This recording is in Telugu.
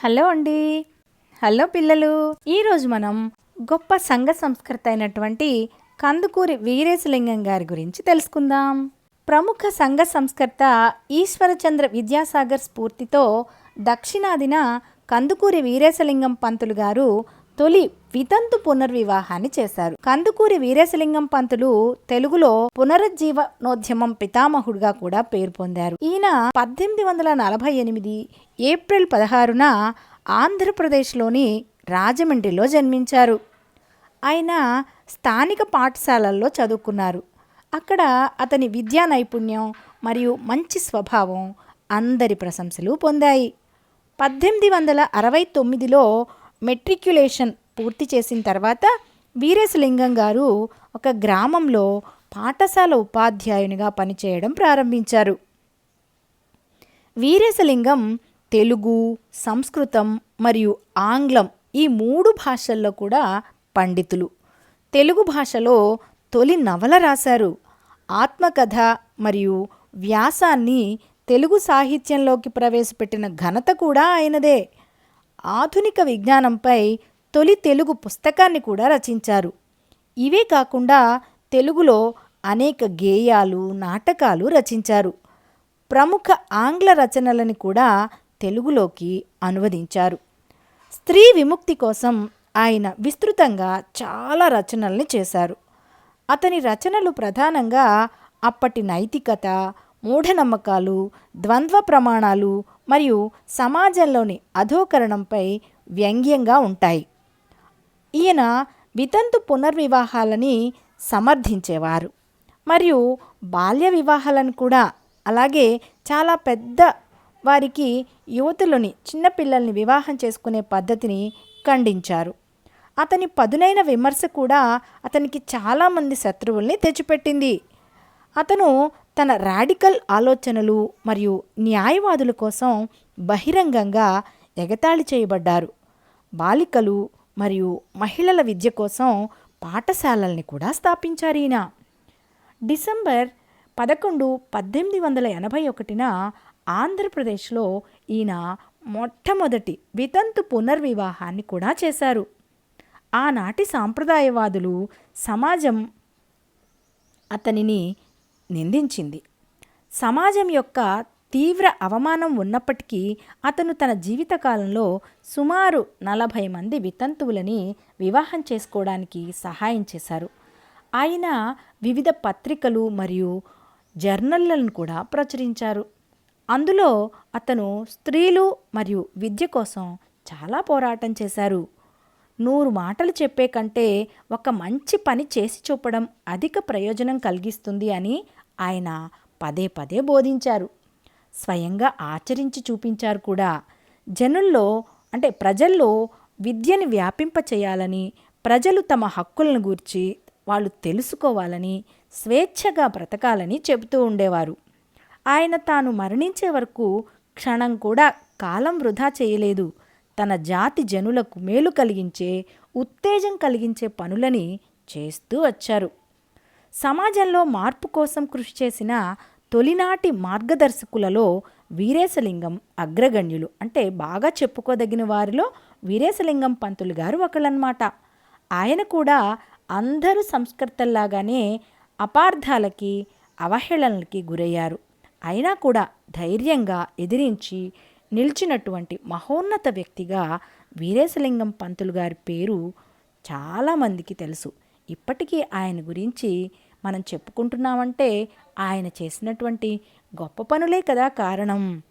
హలో అండి. హలో పిల్లలు. ఈరోజు మనం గొప్ప సంఘ సంస్కృత అయినటువంటి కందుకూరి వీరేశలింగం గారి గురించి తెలుసుకుందాం. ప్రముఖ సంఘ సంస్కర్త ఈశ్వరచంద్ర విద్యాసాగర్ స్ఫూర్తితో దక్షిణాదిన కందుకూరి వీరేశలింగం పంతులు గారు తొలి వితంతు పునర్వివాహాన్ని చేశారు. కందుకూరి వీరేశలింగం పంతులు తెలుగులో పునరుజ్జీవనోద్యమం పితామహుడుగా కూడా పేరు పొందారు. ఈయన పద్దెనిమిది వందల నలభై ఎనిమిది ఏప్రిల్ పదహారున ఆంధ్రప్రదేశ్లోని రాజమండ్రిలో జన్మించారు. ఆయన స్థానిక పాఠశాలల్లో చదువుకున్నారు. అక్కడ అతని విద్యా నైపుణ్యం మరియు మంచి స్వభావం అందరి ప్రశంసలు పొందాయి. పద్దెనిమిది వందల అరవై తొమ్మిదిలో మెట్రిక్యులేషన్ పూర్తి చేసిన తర్వాత వీరేశలింగం గారు ఒక గ్రామంలో పాఠశాల ఉపాధ్యాయునిగా పనిచేయడం ప్రారంభించారు. వీరేశలింగం తెలుగు సంస్కృతం మరియు ఆంగ్లం ఈ మూడు భాషల్లో కూడా పండితులు. తెలుగు భాషలో తొలి నవల రాశారు. ఆత్మకథ మరియు వ్యాసాన్ని తెలుగు సాహిత్యంలోకి ప్రవేశపెట్టిన ఘనత కూడా ఆయనదే. ఆధునిక విజ్ఞానంపై తొలి తెలుగు పుస్తకాన్ని కూడా రచించారు. ఇవే కాకుండా తెలుగులో అనేక గేయాలు నాటకాలు రచించారు. ప్రముఖ ఆంగ్ల రచనలని కూడా తెలుగులోకి అనువదించారు. స్త్రీ విముక్తి కోసం ఆయన విస్తృతంగా చాలా రచనల్ని చేశారు. అతని రచనలు ప్రధానంగా అప్పటి నైతికత మూఢనమ్మకాలు ద్వంద్వ ప్రమాణాలు మరియు సమాజంలోని అధోకరణంపై వ్యంగ్యంగా ఉంటాయి. ఈయన వితంతు పునర్వివాహాలని సమర్థించేవారు. మరియు బాల్య వివాహాలను కూడా అలాగే చాలా పెద్ద వారికి యువతులని చిన్నపిల్లల్ని వివాహం చేసుకునే పద్ధతిని ఖండించారు. అతని పదునైన విమర్శ కూడా అతనికి చాలామంది శత్రువుల్ని తెచ్చిపెట్టింది. అతను తన రాడికల్ ఆలోచనలు మరియు న్యాయవాదుల కోసం బహిరంగంగా ఎగతాళి చేయబడ్డారు. బాలికలు మరియు మహిళల విద్య కోసం పాఠశాలల్ని కూడా స్థాపించారు ఈయన. డిసెంబర్ పదకొండు పద్దెనిమిది వందల ఎనభై ఒకటిన ఆంధ్రప్రదేశ్లో ఈయన మొట్టమొదటి వితంతు పునర్వివాహాన్ని కూడా చేశారు. ఆనాటి సాంప్రదాయవాదులు సమాజం అతనిని నిందించింది. సమాజం యొక్క తీవ్ర అవమానం ఉన్నప్పటికీ అతను తన జీవితకాలంలో సుమారు నలభై మంది వితంతువులని వివాహం చేసుకోవడానికి సహాయం చేశారు. ఆయన వివిధ పత్రికలు మరియు జర్నళ్ళను కూడా ప్రచురించారు. అందులో అతను స్త్రీలు మరియు విద్య కోసం చాలా పోరాటం చేశారు. నూరు మాటలు చెప్పే కంటే ఒక మంచి పని చేసి చూపడం అధిక ప్రయోజనం కలిగిస్తుంది అని ఆయన పదే పదే బోధించారు. స్వయంగా ఆచరించి చూపించారు కూడా. జనుల్లో అంటే ప్రజల్లో విద్యని వ్యాపింప చేయాలని ప్రజలు తమ హక్కులను గూర్చి వాళ్ళు తెలుసుకోవాలని స్వేచ్ఛగా బ్రతకాలని చెబుతూ ఉండేవారు. ఆయన తాను మరణించే వరకు క్షణం కూడా కాలం వృధా చేయలేదు. తన జాతి జనులకు మేలు కలిగించే ఉత్తేజం కలిగించే పనులని చేస్తూ వచ్చారు. సమాజంలో మార్పు కోసం కృషి చేసిన తొలినాటి మార్గదర్శకులలో వీరేశలింగం అగ్రగణ్యులు. అంటే బాగా చెప్పుకోదగిన వారిలో వీరేశలింగం పంతులు గారు ఒకళ్ళనమాట ఆయన కూడా అందరూ సంస్కర్తల్లాగానే అపార్థాలకి అవహేళనలకి గురయ్యారు. అయినా కూడా ధైర్యంగా ఎదిరించి నిలిచినటువంటి మహోన్నత వ్యక్తిగా వీరేశలింగం పంతులు గారి పేరు చాలామందికి తెలుసు. ఇప్పటికీ ఆయన గురించి మనం చెప్పుకుంటున్నామంటే ఆయన చేసినటువంటి గొప్ప పనులే కదా కారణం.